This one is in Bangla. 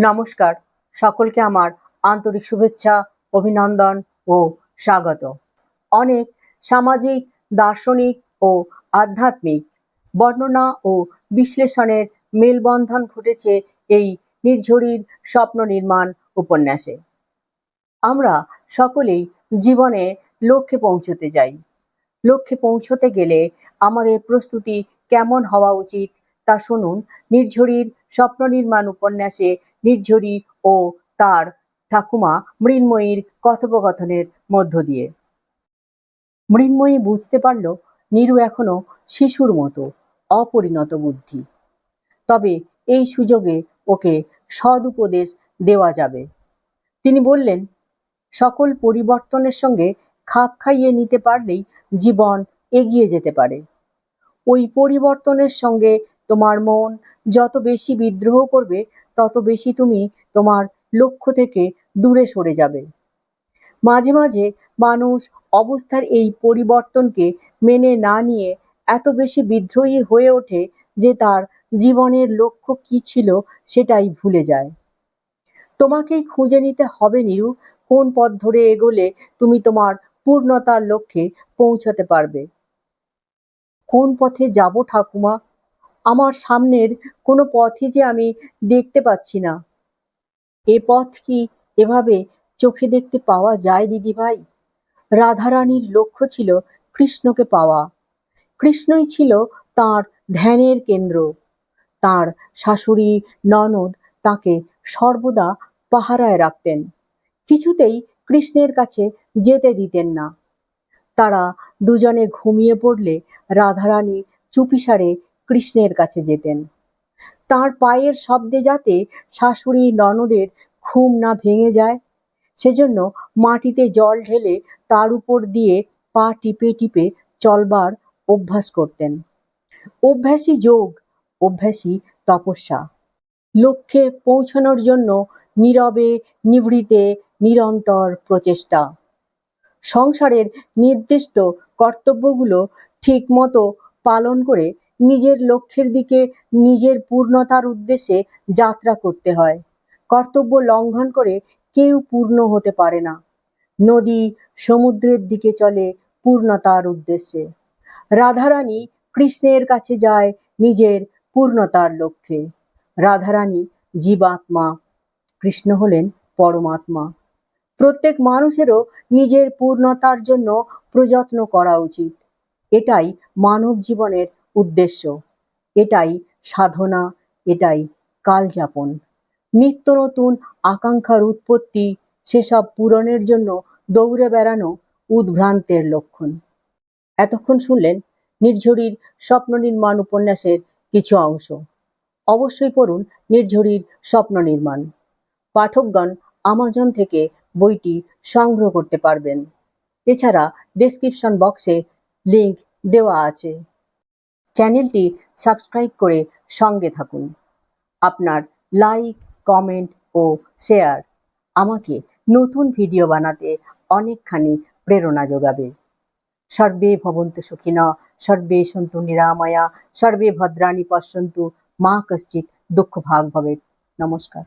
নমস্কার। সকলকে আমার আন্তরিক শুভেচ্ছা, অভিনন্দন ও স্বাগত। অনেক সামাজিক, দার্শনিক ও আধ্যাত্মিক বর্ণনা ও বিশ্লেষণের মেলবন্ধন ঘটেছে এই নির্ঝরির স্বপ্ন নির্মাণ উপন্যাসে। আমরা সকলেই জীবনে লক্ষ্যে পৌঁছতে যাই লক্ষ্যে পৌঁছতে গেলে আমাদের প্রস্তুতি কেমন হওয়া উচিত তা শুনুন নির্ঝরির স্বপ্ন নির্মাণ উপন্যাসে নির্ঝরি ও তার ঠাকুমা মৃন্ময়ীর কথোপকথনের মধ্য দিয়ে। মৃন্ময়ী বুঝতে পারল, নীরু এখনও শিশুর মতো, অপরিণত বুদ্ধি। তবে এই সুযোগে ওকে সদুপদেশ দেওয়া যাবে। তিনি বললেন, সকল পরিবর্তনের সঙ্গে খাপ খাইয়ে নিতে পারলেই জীবন এগিয়ে যেতে পারে। ওই পরিবর্তনের সঙ্গে তোমার মন যত বেশি বিদ্রোহ করবে তত বেশি তুমি তোমার লক্ষ্য থেকে দূরে সরে যাবে। মাঝে মাঝে মানুষ অবস্থার এই পরিবর্তনকে মেনে না নিয়ে এত বেশি বিদ্রোহী হয়ে ওঠে যে তার জীবনের লক্ষ্য কি ছিল সেটাই ভুলে যায়। তোমাকেই খুঁজে নিতে হবে নিরু, কোন পথ ধরে এগোলে তুমি তোমার পূর্ণতার লক্ষ্যে পৌঁছতে পারবে। কোন পথে যাব ঠাকুমা আমার সামনের কোনো পথই যে আমি দেখতে পাচ্ছি না। এ পথ কি এভাবে চোখে দেখতে পাওয়া যায় দিদিভাই রাধারানীর লক্ষ্য ছিল কৃষ্ণকে পাওয়া। কৃষ্ণই ছিল তার ধ্যানের কেন্দ্র। তার শাশুড়ি ননদ তাকে সর্বদা পাহারায় রাখতেন। কিছুতেই কৃষ্ণের কাছে যেতে দিতেন না। তারা দুজনে ঘুমিয়ে পড়লে রাধারানী চুপিসারে কৃষ্ণের কাছে যেতেন। তার পায়ের শব্দে যাতে শাশুড়ি ননদের ঘুম না ভেঙে যায়, সেজন্য মাটিতে জল ঢেলে তার উপর দিয়ে পা টিপে টিপে চলবার অভ্যাস করতেন। অভ্যাসী যোগ, অভ্যাসী তপস্যা। লক্ষ্যে পৌঁছানোর জন্য নীরবে, নিভৃতে, নিরন্তর প্রচেষ্টা। সংসারের নির্দিষ্ট কর্তব্যগুলো ঠিক মতো পালন করে নিজের লক্ষ্যের দিকে, নিজের পূর্ণতার উদ্দেশ্যে যাত্রা করতে হয়। কর্তব্য লঙ্ঘন করে কেউ পূর্ণ হতে পারে না। নদী সমুদ্রের দিকে চলে পূর্ণতার উদ্দেশ্যে। রাধারানী কৃষ্ণের কাছে যায় নিজের পূর্ণতার লক্ষ্যে। রাধারানী জীবাত্মা, কৃষ্ণ হলেন পরমাত্মা। প্রত্যেক মানুষেরও নিজের পূর্ণতার জন্য প্রযত্ন করা উচিত। এটাই মানব জীবনের উদ্দেশ্য। এটাই সাধনা, এটাই কালযাপন নিত্য নতুন আকাঙ্ক্ষার উৎপত্তি, সেসব পূরণের জন্য দৌড়ে বেড়ানো উদ্ভ্রান্তের লক্ষণ। এতক্ষণ শুনলেন নির্ঝরির স্বপ্ন নির্মাণ উপন্যাসের কিছু অংশ। অবশ্যই পড়ুন নির্ঝরির স্বপ্ন নির্মাণ। পাঠকগণ আমাজন থেকে বইটি সংগ্রহ করতে পারবেন। এছাড়া ডেসক্রিপশন বক্সে লিংক দেওয়া আছে। চ্যানেলটি সাবস্ক্রাইব করে সঙ্গে থাকুন। আপনার লাইক, কমেন্ট ও শেয়ার আমাকে নতুন ভিডিও বানাতে অনেকখানি প্রেরণা যোগাবে। সর্বে ভবন্তু সুখিনা, সর্বে সন্তু নিরাময়া, সর্বে ভদ্রাণী পশ্যন্তু মা কশ্চিৎ দুঃখ ভাগ ভবেত নমস্কার।